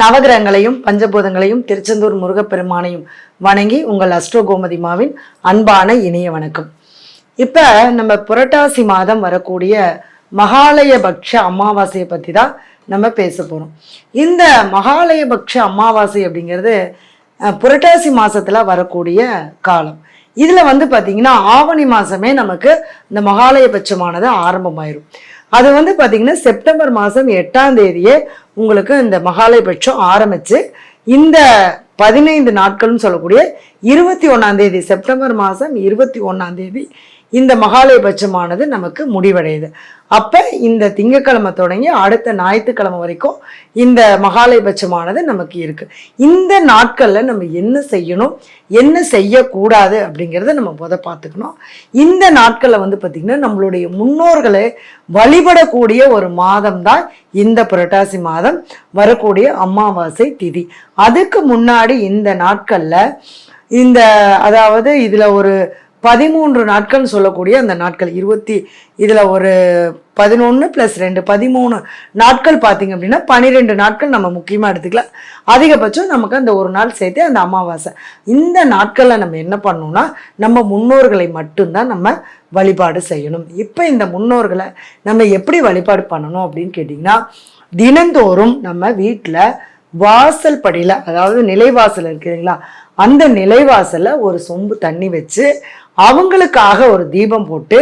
நவகிரகங்களையும் பஞ்சபூதங்களையும் திருச்செந்தூர் முருகப்பெருமானையும் வணங்கி உங்கள் அஸ்ட்ரோ கோமதிமாவின் அன்பான இனிய வணக்கம். இப்போ நம்ம புரட்டாசி மாதம் வரக்கூடிய மகாலயபக்ஷ அமாவாசையை பற்றி தான் நம்ம பேச போகிறோம் இந்த மகாலயபக்ஷ அமாவாசை அப்படிங்கிறது புரட்டாசி மாதத்தில் வரக்கூடிய காலம். இதில் வந்து பார்த்திங்கன்னா ஆவணி மாதமே நமக்கு இந்த மகாலயபட்சமானது ஆரம்பமாயிரும். அது வந்து பார்த்தீங்கன்னா செப்டம்பர் மாதம் எட்டாம் தேதியே உங்களுக்கு இந்த மகாலயபட்சம் ஆரம்பிச்சு இந்த பதினைந்து நாட்கள்னு சொல்லக்கூடிய இருபத்தி ஒன்றாம் தேதி செப்டம்பர் மாதம் இருபத்தி ஒன்றாம் தேதி இந்த மகாலயபட்சமானது நமக்கு முடிவடையுது. அப்போ இந்த திங்கக்கிழமை தொடங்கி அடுத்த ஞாயிற்றுக்கிழமை வரைக்கும் இந்த மகாலயபட்சமானது நமக்கு இருக்குது இந்த நாட்களில் நம்ம என்ன செய்யணும் என்ன செய்யக்கூடாது அப்படிங்கிறத நம்ம முத பார்த்துக்கணும். இந்த நாட்களில் வந்து பார்த்திங்கன்னா நம்மளுடைய முன்னோர்களை வழிபடக்கூடிய ஒரு மாதம் தான் இந்த புரட்டாசி மாதம் வரக்கூடிய அமாவாசை திதி. அதுக்கு முன்னாடி இந்த நாட்களில் இந்த அதாவது இதில் ஒரு பதிமூன்று நாட்கள்னு சொல்லக்கூடிய அந்த நாட்கள். இருபத்தி இதில் ஒரு பதினொன்று ப்ளஸ் ரெண்டு பதிமூணு நாட்கள் பார்த்தீங்க அப்படின்னா பன்னிரெண்டு நாட்கள் நம்ம முக்கியமாக எடுத்துக்கலாம். அதிகபட்சம் நமக்கு அந்த ஒரு நாள் சேர்த்து அந்த அமாவாசை. இந்த நாட்களில் நம்ம என்ன பண்ணணும்னா நம்ம முன்னோர்களை மட்டும்தான் நம்ம வழிபாடு செய்யணும். இப்போ இந்த முன்னோர்களை நம்ம எப்படி வழிபாடு பண்ணணும் அப்படின்னு கேட்டிங்கன்னா தினந்தோறும் நம்ம வீட்டில் வாசல் படியில் அதாவது நிலைவாசல் இருக்குதுங்களா அந்த நிலைவாசலில் ஒரு சொம்பு தண்ணி வச்சு அவங்களுக்காக ஒரு தீபம் போட்டு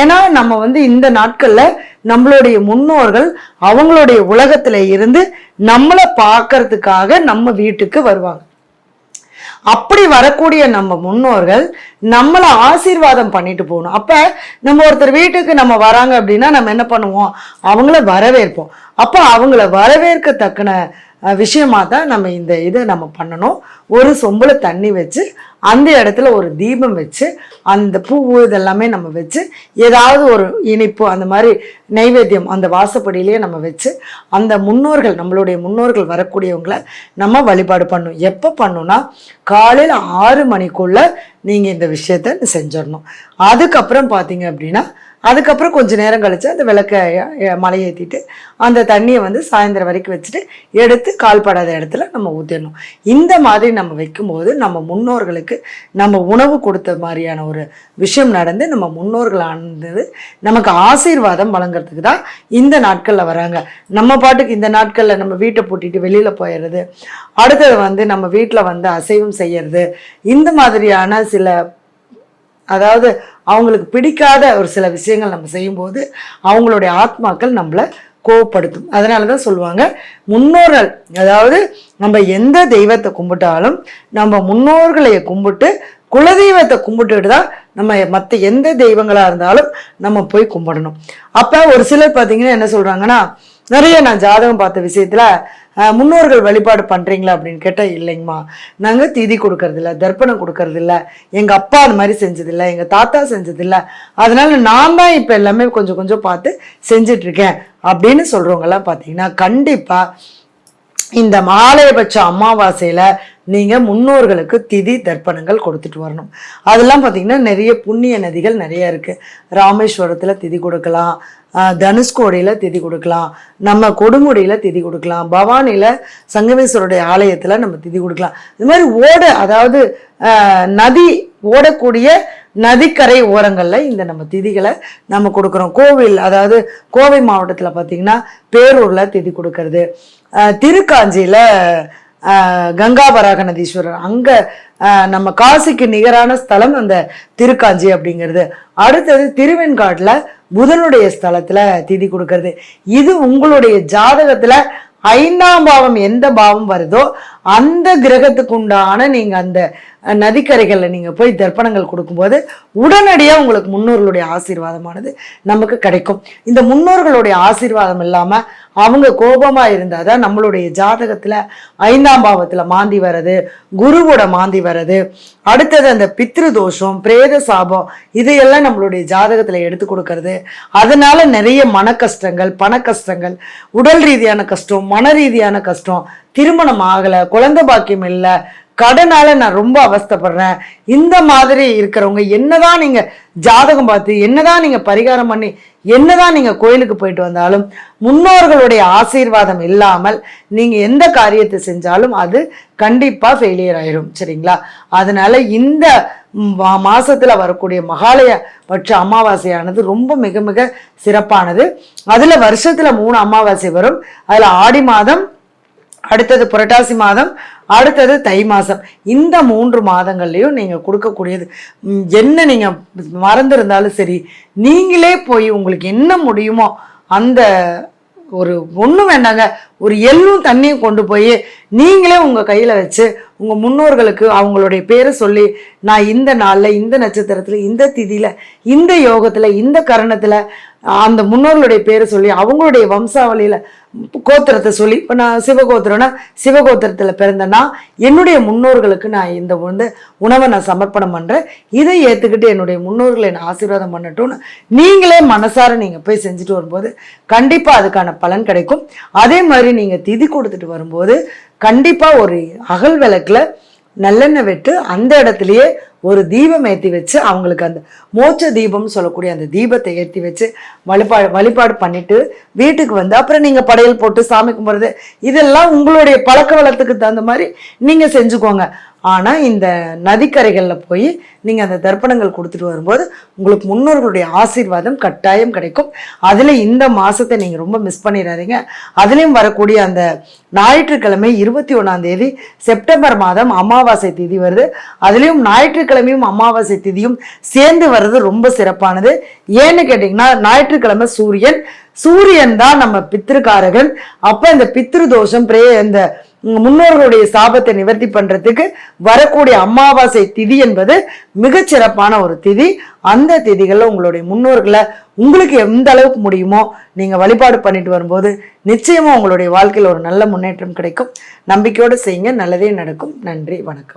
ஏன்னா நம்ம வந்து இந்த நாட்களில் நம்மளுடைய முன்னோர்கள் அவங்களுடைய உலகத்துல இருந்து நம்மளை பார்க்கறதுக்காக நம்ம வீட்டுக்கு வருவாங்க. அப்படி வரக்கூடிய நம்ம முன்னோர்கள் நம்மளை ஆசீர்வாதம் பண்ணிட்டு போகணும். அப்ப நம்ம ஒருத்தர் வீட்டுக்கு நம்ம வராங்க அப்படின்னா நம்ம என்ன பண்ணுவோம்? அவங்கள வரவேற்போம். அப்போ அவங்கள வரவேற்க தக்கன விஷயமா தான் நம்ம இந்த இதை நம்ம பண்ணணும். ஒரு சொம்பில் தண்ணி வச்சு அந்த இடத்துல ஒரு தீபம் வச்சு அந்த பூ இதெல்லாமே நம்ம வச்சு ஏதாவது ஒரு இனிப்பு அந்த மாதிரி நைவேத்தியம் அந்த வாசப்படியிலேயே நம்ம வச்சு அந்த முன்னோர்கள் நம்மளுடைய முன்னோர்கள் வரக்கூடியவங்களை நம்ம வழிபாடு பண்ணும். எப்போ பண்ணணும்னா காலையில் ஆறு மணிக்குள்ளே நீங்கள் இந்த விஷயத்த செஞ்சிடணும். அதுக்கப்புறம் பார்த்தீங்க அப்படின்னா அதுக்கப்புறம் கொஞ்ச நேரம் கழித்து அந்த விளக்க மலையேற்றிட்டு அந்த தண்ணியை வந்து சாயந்தரம் வரைக்கும் வச்சுட்டு எடுத்து கால்படாத இடத்துல நம்ம ஊற்றிடணும் இந்த மாதிரி நம்ம வைக்கும்போது நம்ம முன்னோர்களுக்கு நம்ம உணவு கொடுத்த மாதிரியான ஒரு விஷயம் நடந்து நம்ம முன்னோர்கள் ஆனது நமக்கு ஆசீர்வாதம் வழங்குறதுக்கு தான் இந்த நாட்களில் வராங்க. நம்ம பாட்டுக்கு இந்த நாட்களில் நம்ம வீட்டை பூட்டிட்டு வெளியில் போயிடுறது அடுத்தது வந்து நம்ம வீட்டில் வந்து அசைவம் செய்யறது இந்த மாதிரியான சில அதாவது அவங்களுக்கு பிடிக்காத ஒரு சில விஷயங்கள் நம்ம செய்யும்போது அவங்களுடைய ஆத்மாக்கள் நம்மளை கோவப்படுத்தும். அதனால தான் சொல்லுவாங்க முன்னோர்கள் அதாவது நம்ம எந்த தெய்வத்தை கும்பிட்டாலும் நம்ம முன்னோர்களை கும்பிட்டு குலதெய்வத்தை கும்பிட்டுட்டு தான் நம்ம மற்ற எந்த தெய்வங்களாக இருந்தாலும் நம்ம போய் கும்பிடணும். அப்போ ஒரு சிலர் பார்த்தீங்கன்னா என்ன சொல்கிறாங்கன்னா நிறைய நான் ஜாதகம் பார்த்த விஷயத்தில் முன்னோர்கள் வழிபாடு பண்ணுறீங்களா அப்படின்னு கேட்டால் இல்லைங்கம்மா. நாங்கள் திதி கொடுக்கறதில்ல தர்ப்பணம் கொடுக்கறதில்ல எங்கள் அப்பா அந்த மாதிரி செஞ்சதில்லை எங்கள் தாத்தா செஞ்சதில்ல. அதனால நான் தான் இப்போ எல்லாமே கொஞ்சம் கொஞ்சம் பார்த்து செஞ்சிட்ருக்கேன் அப்படின்னு சொல்கிறவங்கெல்லாம் பார்த்தீங்கன்னா கண்டிப்பாக இந்த மாலையபட்ச அமாவாசையில் நீங்கள் முன்னோர்களுக்கு திதி தர்ப்பணங்கள் கொடுத்துட்டு வரணும். அதெல்லாம் பார்த்தீங்கன்னா நிறைய புண்ணிய நதிகள் நிறைய இருக்குது ராமேஸ்வரத்தில் திதி கொடுக்கலாம். தனுஷ்கோடியில் திதி கொடுக்கலாம். நம்ம கொடுமுடியில் திதி கொடுக்கலாம். பவானியில் சங்கமேஸ்வருடைய ஆலயத்தில் நம்ம திதி கொடுக்கலாம். இது மாதிரி ஓட அதாவது நதி ஓடக்கூடிய நதிக்கரை ஓரங்களில் இந்த நம்ம திதிகளை நம்ம கொடுக்குறோம். கோவில் அதாவது கோவை மாவட்டத்தில் பார்த்தீங்கன்னா பேரூரில் திதி கொடுக்கறது. திருக்காஞ்சியில் கங்கா பராகநதீஸ்வரர். அங்கே நம்ம காசிக்கு நிகரான ஸ்தலம் அந்த திருக்காஞ்சி அப்படிங்கிறது. அடுத்தது திருவெண்காட்டில் புதனுடைய ஸ்தலத்தில் திதி கொடுக்கறது. இது உங்களுடைய ஜாதகத்தில் ஐந்தாம் பாவம் எந்த பாவம் வருதோ அந்த கிரகத்துக்கு உண்டான நீங்கள் அந்த நதிக்கரைகளில் நீங்கள் போய் தர்ப்பணங்கள் கொடுக்கும்போது உடனடியாக உங்களுக்கு முன்னோர்களுடைய ஆசீர்வாதமானது நமக்கு கிடைக்கும். இந்த முன்னோர்களுடைய ஆசீர்வாதம் இல்லாமல் அவங்க கோபமாக இருந்தால் தான் நம்மளுடைய ஜாதகத்தில் ஐந்தாம் பாவத்தில் மாந்தி வர்றது குருவோட மாந்தி வர்றது அடுத்தது அந்த பித்ரு தோஷம் பிரேத சாபம் இதையெல்லாம் நம்மளுடைய ஜாதகத்தில் எடுத்து கொடுக்கறது. அதனால நிறைய மன கஷ்டங்கள் பண கஷ்டங்கள் உடல் ரீதியான கஷ்டம் மன ரீதியான கஷ்டம் திருமணம் ஆகலை குழந்தை பாக்கியம் இல்லை கடனால நான் ரொம்ப அவஸ்தைப்படுறேன். இந்த மாதிரி இருக்கிறவங்க என்னதான் நீங்க ஜாதகம் பார்த்து என்னதான் நீங்க பரிகாரம் பண்ணி என்னதான் நீங்க கோயிலுக்கு போயிட்டு வந்தாலும் முன்னோர்களுடைய ஆசீர்வாதம் இல்லாமல் நீங்க எந்த காரியத்தை செஞ்சாலும் அது கண்டிப்பா ஃபெயிலியர் ஆயிரும் சரிங்களா? அதனால இந்த மா- மாசத்துல வரக்கூடிய மகாலய பட்ச அமாவாசையானது ரொம்ப மிக மிக சிறப்பானது. அதுல வருஷத்துல மூணு அமாவாசை வரும். அதுல ஆடி மாதம் அடுத்தது புரட்டாசி மாதம் அடுத்தது தை மாதம் இந்த மூன்று மாதங்கள்லையும் நீங்கள் கொடுக்கக்கூடியது. என்ன நீங்கள் மறந்துருந்தாலும் சரி நீங்களே போய் உங்களுக்கு என்ன முடியுமோ அந்த ஒரு ஒன்றும் வேண்டாங்க ஒரு எள்ளும் தண்ணியும் கொண்டு போய் நீங்களே உங்கள் கையில் வச்சு உங்கள் முன்னோர்களுக்கு அவங்களுடைய பேரை சொல்லி நான் இந்த நாளில் இந்த நட்சத்திரத்தில் இந்த திதியில் இந்த யோகத்தில் இந்த கரணத்தில் அந்த முன்னோர்களுடைய பேரை சொல்லி அவங்களுடைய வம்சாவளியில் கோத்திரத்தை சொல்லி இப்போ நான் சிவகோத்திரம்னா சிவகோத்திரத்தில் பிறந்தேன்னா என்னுடைய முன்னோர்களுக்கு நான் இந்த வந்து உணவை நான் சமர்ப்பணம் பண்ணுறேன் இதை ஏற்றுக்கிட்டு என்னுடைய முன்னோர்களை என்னை ஆசீர்வாதம் பண்ணட்டும்னு நீங்களே மனசார நீங்கள் போய் செஞ்சுட்டு வரும்போது கண்டிப்பாக அதுக்கான பலன் கிடைக்கும். அதே மாதிரி நீங்கள் திதி கொடுத்துட்டு வரும்போது கண்டிப்பாக ஒரு அகல் விளக்கில் நல்லெண்ணெய் விட்டு அந்த இடத்துலையே ஒரு தீபம் ஏற்றி வச்சு அவங்களுக்கு அந்த மோட்ச தீபம்னு சொல்லக்கூடிய அந்த தீபத்தை ஏற்றி வச்சு வழிபாடு வழிபாடு பண்ணிட்டு வீட்டுக்கு வந்து அப்புறம் நீங்கள் படையல் போட்டு சாமி கும்பிட்றது இதெல்லாம் உங்களுடைய பழக்க வழக்கத்துக்கு தகுந்த மாதிரி நீங்கள் செஞ்சுக்கோங்க. ஆனால் இந்த நதிக்கரைகளில் போய் நீங்கள் அந்த தர்ப்பணங்கள் கொடுத்துட்டு வரும்போது உங்களுக்கு முன்னோர்களுடைய ஆசீர்வாதம் கட்டாயம் கிடைக்கும். அதில் இந்த மாதத்தை நீங்கள் ரொம்ப மிஸ் பண்ணிடாதீங்க. அதுலேயும் வரக்கூடிய அந்த ஞாயிற்றுக்கிழமை இருபத்தி ஒன்றாம் தேதி செப்டம்பர் மாதம் அமாவாசை திதி வருது. அதுலேயும் ஞாயிற்றுக்கிழமையும் அமாவாசை திதியும் சேர்ந்து வர்றது ரொம்ப சிறப்பானது. ஏன்னு கேட்டிங்கன்னா ஞாயிற்றுக்கிழமை சூரியன். சூரியன் தான் நம்ம பித்திருக்காரகன். அப்போ இந்த பித்ரு தோஷம் பிரே இந்த முன்னோர்களுடைய சாபத்தை நிவர்த்தி பண்றதுக்கு வரக்கூடிய அமாவாசை திதி என்பது மிகச்சிறப்பான ஒரு திதி. அந்த திதிகளில் உங்களுடைய முன்னோர்களை உங்களுக்கு எந்த அளவுக்கு முடியுமோ நீங்க வழிபாடு பண்ணிட்டு வரும்போது நிச்சயமா உங்களுடைய வாழ்க்கையில் ஒரு நல்ல முன்னேற்றம் கிடைக்கும். நம்பிக்கையோடு செய்யுங்க. நல்லதே நடக்கும். நன்றி. வணக்கம்.